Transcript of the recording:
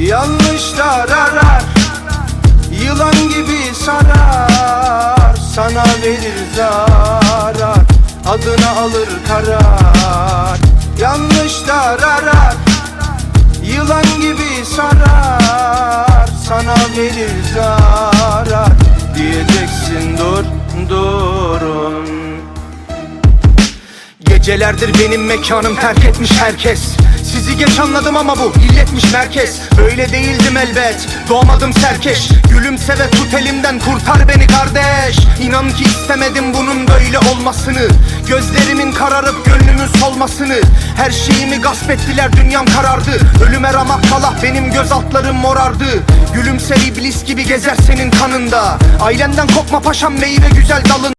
Yanlışlar arar, yılan gibi sarar, sana verir zarar, adına alır karar. Yanlışlar arar, yılan gibi sarar, sana verir zarar diye Gecelerdir benim mekanım terk etmiş herkes. Sizi geç anladım ama bu illetmiş merkez. Böyle değildim elbet doğmadım serkeş. Gülümse ve tut elimden kurtar beni kardeş. İnan ki istemedim bunun böyle olmasını. Gözlerimin kararıp gönlümün solmasını. Her şeyimi gasp ettiler dünyam karardı. Ölüme ramak kalah benim göz altlarım morardı. Gülümser iblis gibi gezer senin kanında. Ailenden kopma paşam meyve güzel dalın